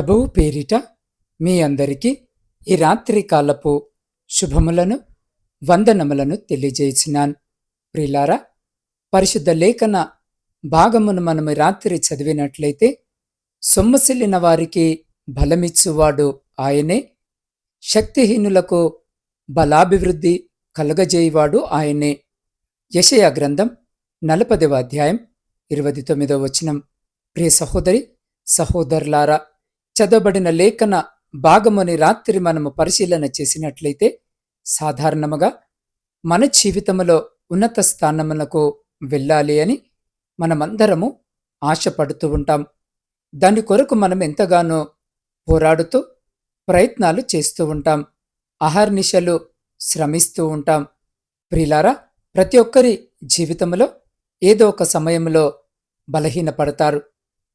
ప్రభువు పేరిట మీ అందరికీ ఈ రాత్రి కాలపు శుభములను వందనములను తెలియజేసినాను. ప్రిలారా పరిశుద్ధ లేఖన భాగమును మనము రాత్రి చదివినట్లయితే సొమ్మసిల్లిన వారికి బలమిచ్చువాడు ఆయనే. శక్తిహీనులకు బలాభివృద్ధి కలగజేయవాడు ఆయనే. యషయ గ్రంథం నలపదవ అధ్యాయం ఇరవై తొమ్మిదవ వచనం. ప్రియ సహోదరి సహోదరులారా చదవబడిన లేఖన భాగముని రాత్రి మనము పరిశీలన చేసినట్లయితే సాధారణముగా మన జీవితములో ఉన్నత స్థానములకు వెళ్ళాలి అని మనమందరము ఆశపడుతూ ఉంటాం. దాని కొరకు మనం ఎంతగానో పోరాడుతూ ప్రయత్నాలు చేస్తూ ఉంటాం. అహర్నిశలు శ్రమిస్తూ ఉంటాం. ప్రిలారా ప్రతి ఒక్కరి జీవితంలో ఏదో ఒక సమయంలో బలహీనపడతారు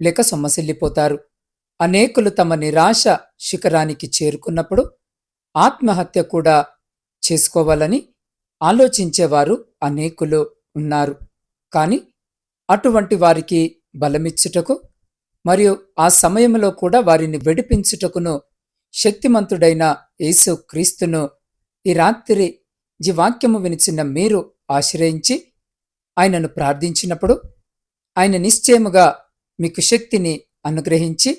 లేక సొమ్మసిల్లిపోతారు అనేకులు తమ నిరాశ శిఖరానికి చేరుకున్నప్పుడు ఆత్మహత్య కూడా చేసుకోవాలని ఆలోచించేవారు అనేకులు ఉన్నారు. కానీ అటువంటి వారికి బలమిచ్చుటకు మరియు ఆ సమయంలో కూడా వారిని విడిపించుటకును శక్తిమంతుడైన యేసు క్రీస్తును ఈ రాత్రి ఈ వాక్యము వినిచిన మీరు ఆశ్రయించి ఆయనను ప్రార్థించినప్పుడు ఆయన నిశ్చయముగా మీకు శక్తిని అనుగ్రహించి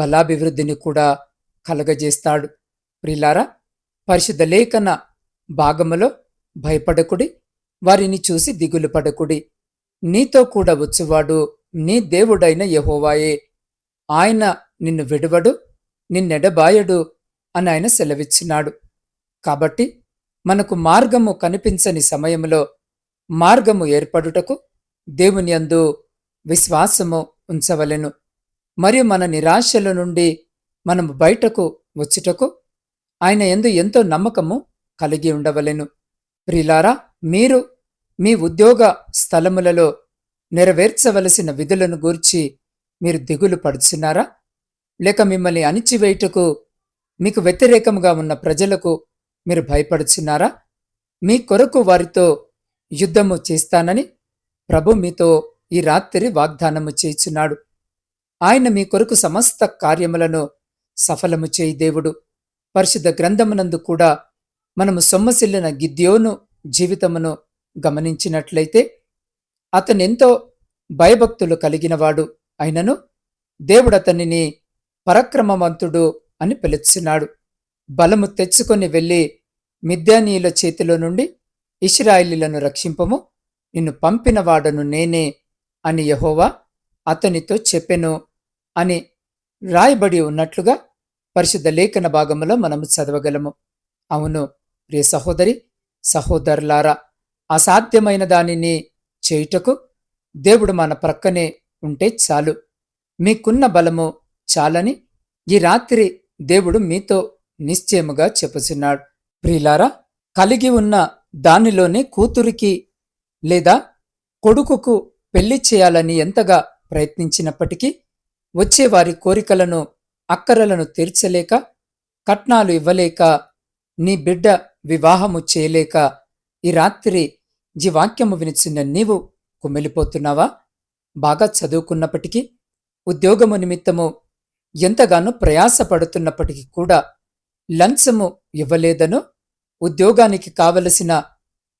బలాభివృద్ధిని కూడా కలగజేస్తాడు. ప్రిలారా పరిశుద్ధ లేఖన భాగములో భయపడకుడి వారిని చూసి దిగులు పడకుడి. నీతో కూడా వచ్చువాడు నీ దేవుడైన యహోవాయే. ఆయన నిన్ను విడువడు నిన్నెడబాయడు అని ఆయన సెలవిచ్చినాడు. కాబట్టి మనకు మార్గము కనిపించని సమయంలో మార్గము ఏర్పడుటకు దేవుని యందు విశ్వాసము ఉంచవలెను. మరియు మన నిరాశల నుండి మనము బయటకు వచ్చుటకు ఆయన ఎందు ఎంతో నమ్మకము కలిగి ఉండవలెను. ప్రిలారా మీరు మీ ఉద్యోగ స్థలములలో నెరవేర్చవలసిన విధులను గూర్చి మీరు దిగులు పడుచున్నారా? లేక మిమ్మల్ని అణిచివేయుటకు మీకు వ్యతిరేకంగా ఉన్న ప్రజలకు మీరు భయపడుచున్నారా? మీ కొరకు వారితో యుద్ధము చేస్తానని ప్రభు మీతో ఈ రాత్రి వాగ్దానము చేయుచున్నాడు. ఆయన మీ కొరకు సమస్త కార్యములను సఫలము చేయి దేవుడు. పరిశుద్ధ గ్రంథమునందు కూడా మనము సొమ్మసిల్లిన గిద్యోను జీవితమును గమనించినట్లయితే అతనెంతో భయభక్తులు కలిగినవాడు అయినను దేవుడతనిని పరక్రమవంతుడు అని పిలుచున్నాడు. బలము తెచ్చుకొని వెళ్ళి మిద్యానీయుల చేతిలో నుండి ఇస్రాయిలీలను రక్షింపము. నిన్ను పంపినవాడను నేనే అని యహోవా అతనితో చెప్పెను. అని రాయబడి ఉన్నట్లుగా పరిశుద్ధ లేఖన భాగములో మనము చదవగలము. అవును ప్రియ సహోదరి సహోదరులారా అసాధ్యమైన దానిని చేయుటకు దేవుడు మన ప్రక్కనే ఉంటే చాలు. మీకున్న బలము చాలని ఈ రాత్రి దేవుడు మీతో నిశ్చయముగా చెప్పుచున్నాడు. ప్రియులారా కలిగి ఉన్న దానిలోనే కూతురికి లేదా కొడుకుకు పెళ్ళి చేయాలని ఎంతగా ప్రయత్నించినప్పటికీ వచ్చే వారి కోరికలను అక్కరలను తీర్చలేక కట్నాలు ఇవ్వలేక నీ బిడ్డ వివాహము చేయలేక ఈ రాత్రి ఈ వాక్యము వినిచిన నీవు కుమ్మిలిపోతున్నావా బాగా చదువుకున్నప్పటికీ ఉద్యోగము నిమిత్తము ఎంతగానో ప్రయాసపడుతున్నప్పటికీ కూడా లంచము ఇవ్వలేదనో? ఉద్యోగానికి కావలసిన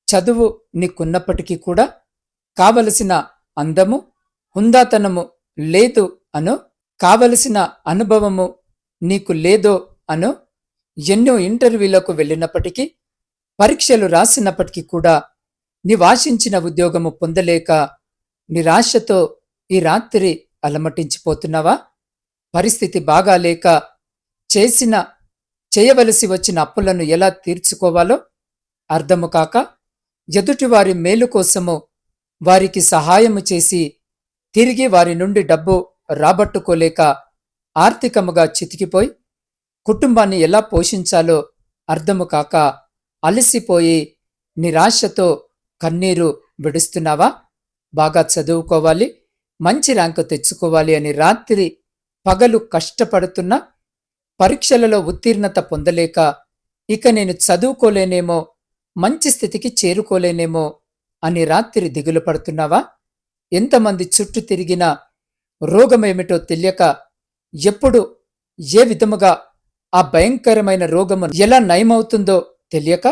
చదువు నీకున్నప్పటికీ కూడా కావలసిన అందము హుందాతనము లేదు అనో? కావలసిన అనుభవము నీకు లేదో అను? ఎన్నో ఇంటర్వ్యూలకు వెళ్ళినప్పటికీ పరీక్షలు రాసినప్పటికీ కూడా నీవాశించిన ఉద్యోగము పొందలేక నిరాశతో ఈ రాత్రి అలమటించిపోతున్నావా? పరిస్థితి బాగాలేక చేసిన చేయవలసి వచ్చిన అప్పులను ఎలా తీర్చుకోవాలో అర్థము కాక ఎదుటివారి మేలు కోసము వారికి సహాయము చేసి తిరిగి వారి నుండి డబ్బు రాబట్టుకోలేక ఆర్థికముగా చితికిపోయి కుటుంబాన్ని ఎలా పోషించాలో అర్థము కాక అలసిపోయి నిరాశతో కన్నీరు విడుస్తున్నావా? బాగా చదువుకోవాలి మంచి ర్యాంకు తెచ్చుకోవాలి అని రాత్రి పగలు కష్టపడుతున్నా పరీక్షలలో ఉత్తీర్ణత పొందలేక ఇక నేను చదువుకోలేనేమో మంచి స్థితికి చేరుకోలేనేమో అని రాత్రి దిగులు పడుతున్నావా? ఎంతమంది చుట్టూ తిరిగినా రోగమేమిటో తెలియక ఎప్పుడు ఏ విధముగా ఆ భయంకరమైన రోగము ఎలా నయమవుతుందో తెలియక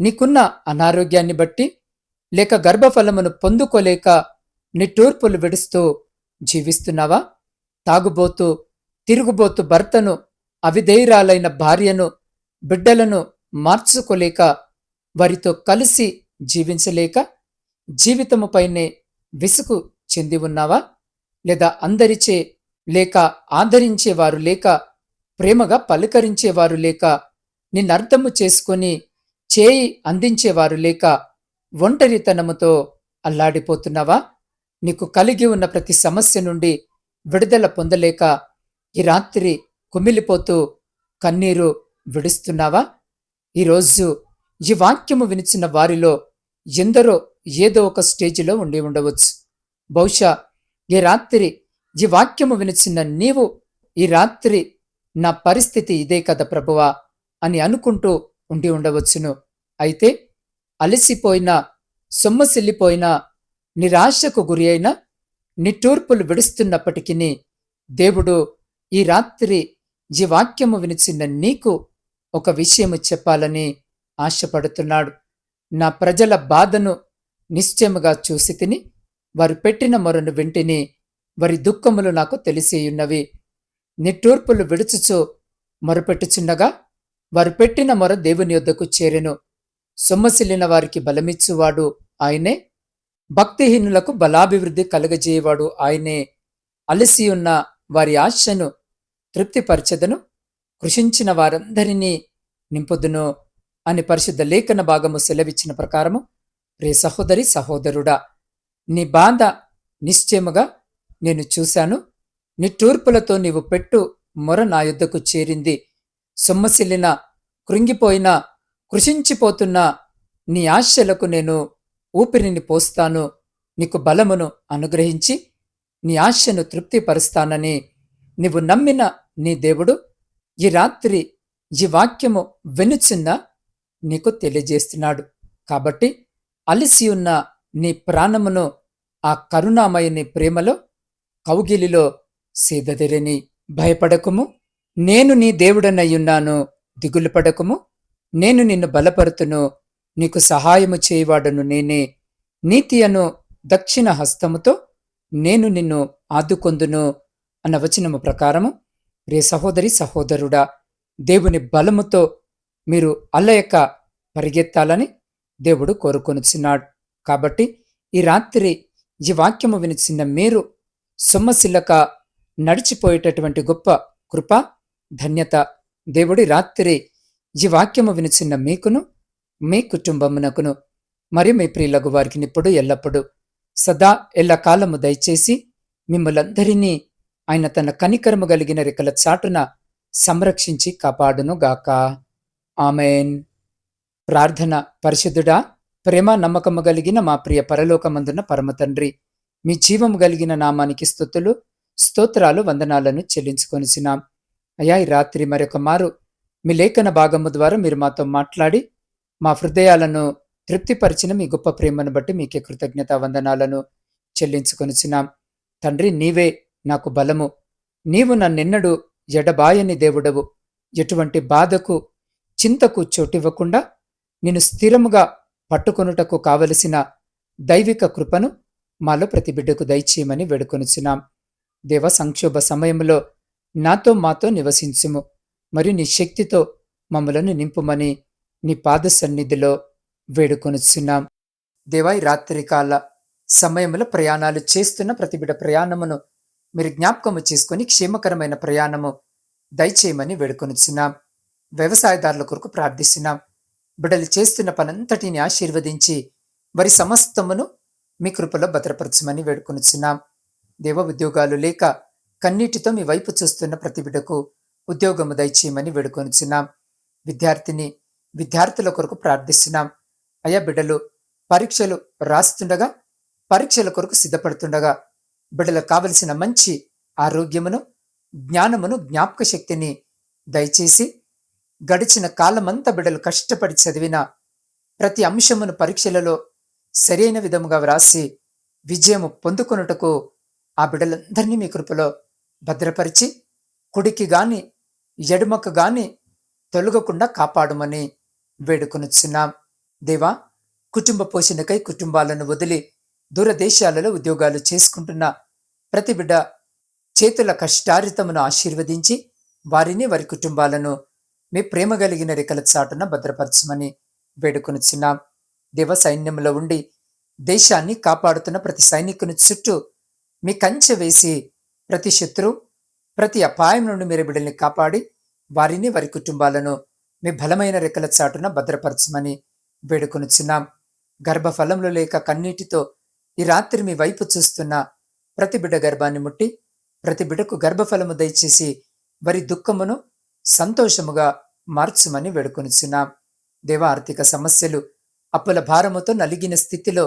నీకున్న అనారోగ్యాన్ని బట్టి లేక గర్భఫలమును పొందుకోలేక నిట్టూర్పులు విడుస్తూ జీవిస్తున్నావా? తాగుబోతూ తిరుగుబోతు భర్తను అవిధేయురాలైన భార్యను బిడ్డలను మార్చుకోలేక వారితో కలిసి జీవించలేక జీవితముపైనే విసుగు చెంది ఉన్నావా? లేదా అందరిచే లేక ఆదరించేవారు లేక ప్రేమగా పలకరించేవారు లేక నిన్నర్థము చేసుకొని చేయి అందించేవారు లేక ఒంటరితనముతో అల్లాడిపోతున్నావా? నీకు కలిగి ఉన్న ప్రతి సమస్య నుండి విడుదల పొందలేక ఈ రాత్రి కుమిలిపోతూ కన్నీరు విడుస్తున్నావా? ఈరోజు ఈ వాక్యము వినిచిన వారిలో ఎందరో ఏదో ఒక స్టేజిలో ఉండి ఉండవచ్చు. బహుశా ఈ రాత్రి ఈ వాక్యము వినిచిన నీవు ఈ రాత్రి నా పరిస్థితి ఇదే కదా ప్రభువా అని అనుకుంటూ ఉండి ఉండవచ్చును. అయితే అలసిపోయినా సొమ్మసిల్లిపోయినా నిరాశకు గురి అయిన నిట్టూర్పులు విడుస్తున్నప్పటికీ దేవుడు ఈ రాత్రి ఈ వాక్యము వినిచిన నీకు ఒక విషయము చెప్పాలని ఆశపడుతున్నాడు. నా ప్రజల బాధను నిశ్చయముగా చూసి తిని వారు పెట్టిన మొరను వింటిని వారి దుఃఖములు నాకు తెలిసేయున్నవి. నిట్టూర్పులు విడుచుచు మొరపెట్టుచుండగా వారు పెట్టిన మొర దేవుని యొద్దకు చేరెను. సొమ్మసిల్లిన వారికి బలమిచ్చువాడు ఆయనే. భక్తిహీనులకు బలాభివృద్ధి కలగజేయవాడు ఆయనే. అలసి ఉన్న వారి ఆశను తృప్తిపరచెదను. కృషించిన వారందరినీ నింపుదును అని పరిశుద్ధ లేఖన భాగము సెలవిచ్చిన ప్రకారము. రే సహోదరి సహోదరుడా నీ బాధ నిశ్చయముగా నేను చూశాను. నిట్టూర్పులతో నీవు పెట్టు మొర నా యుద్ధకు చేరింది. సొమ్మసిల్లిన కృంగిపోయిన కృషించిపోతున్న నీ ఆశలకు నేను ఊపిరిని పోస్తాను. నీకు బలమును అనుగ్రహించి నీ ఆశను తృప్తిపరుస్తానని నీవు నమ్మిన నీ దేవుడు ఈ రాత్రి ఈ వాక్యము వెనుచున్న నీకు తెలియజేస్తున్నాడు. కాబట్టి అలిసి ఉన్న నీ ప్రాణమును ఆ కరుణామయుని ప్రేమలో కౌగిలిలో సీదదిరని భయపడకుము. నేను నీ దేవుడనయ్యున్నాను దిగులు పడకుము. నేను నిన్ను బలపరుతును నీకు సహాయము చేయవాడను నేనే. నీతి అను దక్షిణ హస్తముతో నేను నిన్ను ఆదుకొందును అన్న వచనము ప్రకారము రే సహోదరి సహోదరుడా దేవుని బలముతో మీరు అల్లయక పరిగెత్తాలని దేవుడు కోరుకొనుచున్నాడు. కాబట్టి ఈ రాత్రి ఈ వాక్యము వినిచిన మీరు సొమ్మసిల్లక నడిచిపోయేటటువంటి గొప్ప కృప ధన్యత దేవుడి రాత్రి ఈ వాక్యము వినిచిన మీకును మీ కుటుంబమునకును మరియు మీ ప్రియులకు వారికి ఇప్పుడు ఎల్లప్పుడూ. సదా ఎల్లకాలము దయచేసి మిమ్మలందరినీ ఆయన తన కనికరము కలిగిన రెక్కల చాటున సంరక్షించి కాపాడును గాక ఆమెన్. ప్రార్థన పరిశుద్ధుడా ప్రేమ నమ్మకము కలిగిన మా ప్రియ పరలోకమందున పరమతండ్రి మీ జీవము కలిగిన నామానికి స్థుతులు స్తోత్రాలు వందనాలను చెల్లించుకొనిసినాం అయ్యా ఈ రాత్రి మరొక మారు మీ లేఖన భాగము ద్వారా మీరు మాతో మాట్లాడి మా హృదయాలను తృప్తిపరిచిన మీ గొప్ప ప్రేమను బట్టి మీకే కృతజ్ఞత వందనాలను చెల్లించుకొనిసినాం తండ్రి నీవే నాకు బలము. నీవు నన్నెన్నడూ ఎడబాయని దేవుడవు. ఎటువంటి బాధకు చింతకు చోటివ్వకుండా నేను స్థిరముగా పట్టుకొనుటకు కావలసిన దైవిక కృపను మాలో ప్రతి బిడ్డకు దయచేయమని వేడుకొనుచున్నాం. దేవ సంక్షోభ సమయంలో నాతో మాతో నివసించుము. మరియు నీ శక్తితో మమ్మలను నింపుమని నీ పాద సన్నిధిలో వేడుకొనుచున్నాం. దేవాయి రాత్రికాల సమయంలో ప్రయాణాలు చేస్తున్న ప్రతి బిడ్డ ప్రయాణమును మీరు జ్ఞాపకము చేసుకొని క్షేమకరమైన ప్రయాణము దయచేయమని వేడుకొనుచున్నాం. వ్యవసాయదారుల కొరకు ప్రార్థిస్తున్నాం. బిడ్డలు చేస్తున్న పనంతటిని ఆశీర్వదించి వారి సమస్తమును మీ కృపలో భద్రపరచమని వేడుకొనుచున్నాం. దేవ ఉద్యోగాలు లేక కన్నీటితో మీ వైపు చూస్తున్న ప్రతి బిడ్డకు ఉద్యోగము దయచేయమని వేడుకొనుచున్నాం. విద్యార్థిని విద్యార్థుల కొరకు ప్రార్థిస్తున్నాం. అయా బిడ్డలు పరీక్షలు రాస్తుండగా పరీక్షల కొరకు సిద్ధపడుతుండగా బిడ్డలకు కావలసిన మంచి ఆరోగ్యమును జ్ఞానమును జ్ఞాపక శక్తిని దయచేసి గడిచిన కాలమంతా బిడ్డలు కష్టపడి చదివిన ప్రతి అంశమును పరీక్షలలో సరైన విధముగా వ్రాసి విజయము పొందుకొనుటకు ఆ బిడ్డలందరినీ మీ కృపలో భద్రపరిచి కుడికి గాని ఎడుమకు గాని తొలగకుండా కాపాడమని వేడుకొనుచున్నాం. దేవా కుటుంబ పోషణకై కుటుంబాలను వదిలి దూరదేశాలలో ఉద్యోగాలు చేసుకుంటున్న ప్రతి బిడ్డ చేతుల కష్టారితమును ఆశీర్వదించి వారిని వారి కుటుంబాలను మీ ప్రేమ కలిగిన రెక్కల చాటున భద్రపరచమని వేడుకొనుచున్నాం. దేవ సైన్యంలో ఉండి దేశాన్ని కాపాడుతున్న ప్రతి సైనికుని చుట్టూ మీ కంచె వేసి ప్రతి శత్రు ప్రతి అపాయం నుండి మీరు బిడ్డల్ని కాపాడి వారిని వారి కుటుంబాలను మీ బలమైన రెక్కల చాటున భద్రపరచమని వేడుకొనుచున్నాం. గర్భఫలంలో లేక కన్నీటితో ఈ రాత్రి మీ వైపు చూస్తున్న ప్రతి బిడ్డ గర్భాన్ని ముట్టి ప్రతి బిడ్డకు గర్భఫలము దయచేసి వారి దుఃఖమును సంతోషముగా మార్చుమని వేడుకొనుచున్నాం. దేవ ఆర్థిక సమస్యలు అప్పుల భారముతో నలిగిన స్థితిలో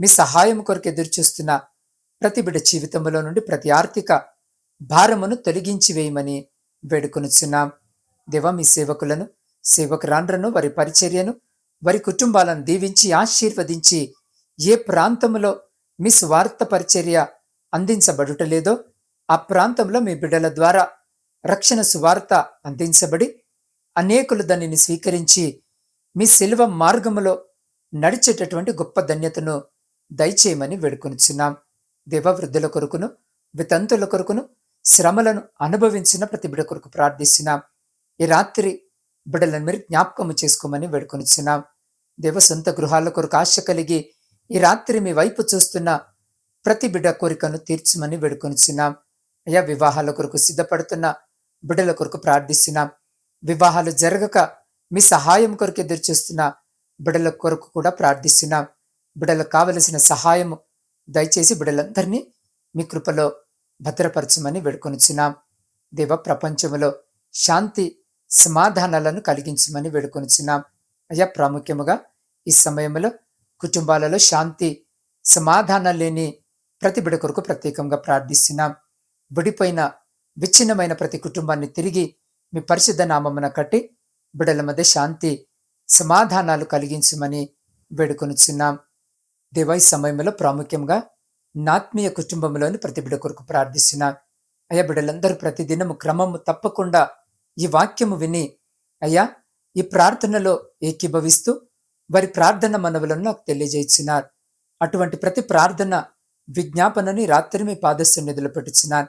మీ సహాయం కొరకు ఎదురుచూస్తున్న ప్రతి బిడ్డ జీవితంలో నుండి ప్రతి ఆర్థిక భారమును తొలగించి వేయమని వేడుకొనుచున్నాం. దేవ మీ సేవకులను సేవకురాండ్రను వారి పరిచర్యను వారి కుటుంబాలను దీవించి ఆశీర్వదించి ఏ ప్రాంతంలో మీ స్వార్థ పరిచర్య అందించబడుటలేదో ఆ ప్రాంతంలో మీ బిడ్డల ద్వారా రక్షణ సువార్త అందించబడి అనేకులు దానిని స్వీకరించి మీ శిల్వ మార్గములో నడిచేటటువంటి గొప్ప ధన్యతను దయచేయమని వేడుకొనిచున్నాం. దేవవృద్ధుల కొరకును వితంతుల కొరకును శ్రమలను అనుభవించిన ప్రతి బిడ కొరకు ప్రార్థిస్తున్నాం. ఈ రాత్రి బిడలను మీరు జ్ఞాపకము చేసుకోమని వేడుకొనిచున్నాం. దేవ సొంత గృహాల కొరకు ఆశ కలిగి ఈ రాత్రి మీ వైపు చూస్తున్న ప్రతి బిడ్డ కోరికను తీర్చమని వేడుకొనిచున్నాం. అయా వివాహాల కొరకు సిద్ధపడుతున్న బిడ్డల కొరకు ప్రార్థిస్తున్నాం వివాహాలు జరగక మీ సహాయం కొరకు ఎదురు చూస్తున్న బిడ్డల కొరకు కూడా ప్రార్థిస్తున్నాం బిడ్డలకు కావలసిన సహాయము దయచేసి బిడ్డలందరినీ మీ కృపలో భద్రపరచమని వేడుకొనుచున్నాం. దేవ ప్రపంచంలో శాంతి సమాధానాలను కలిగించమని వేడుకొనుచున్నాం. అయ్యా ప్రాముఖ్యముగా ఈ సమయంలో కుటుంబాలలో శాంతి సమాధానం లేని ప్రతి బిడ కొరకు ప్రత్యేకంగా ప్రార్థిస్తున్నాం. విడిపోయిన విచ్ఛిన్నమైన ప్రతి కుటుంబాన్ని తిరిగి మీ పరిశుద్ధ నామమున కట్టి బిడల మధ్య శాంతి సమాధానాలు కలిగించమని వేడుకొనిచున్నాం. దేవా ఈ సమయంలో ప్రాముఖ్యంగా నాత్మీయ కుటుంబంలోని ప్రతి బిడ కొరకు ప్రార్థిస్తున్నాం. అయ్యా బిడ్డలందరూ ప్రతిదినము క్రమము తప్పకుండా ఈ వాక్యము విని అయ్యా ఈ ప్రార్థనలో ఏకీభవిస్తూ వారి ప్రార్థన మనవులను నాకు తెలియజేస్తున్నారు అటువంటి ప్రతి ప్రార్థన విజ్ఞాపనని రాత్రి మీ పాదస్సు నిధులు పెట్టుచున్నాను.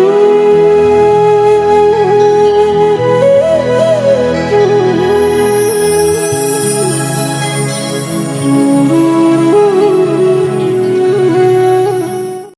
Ooh.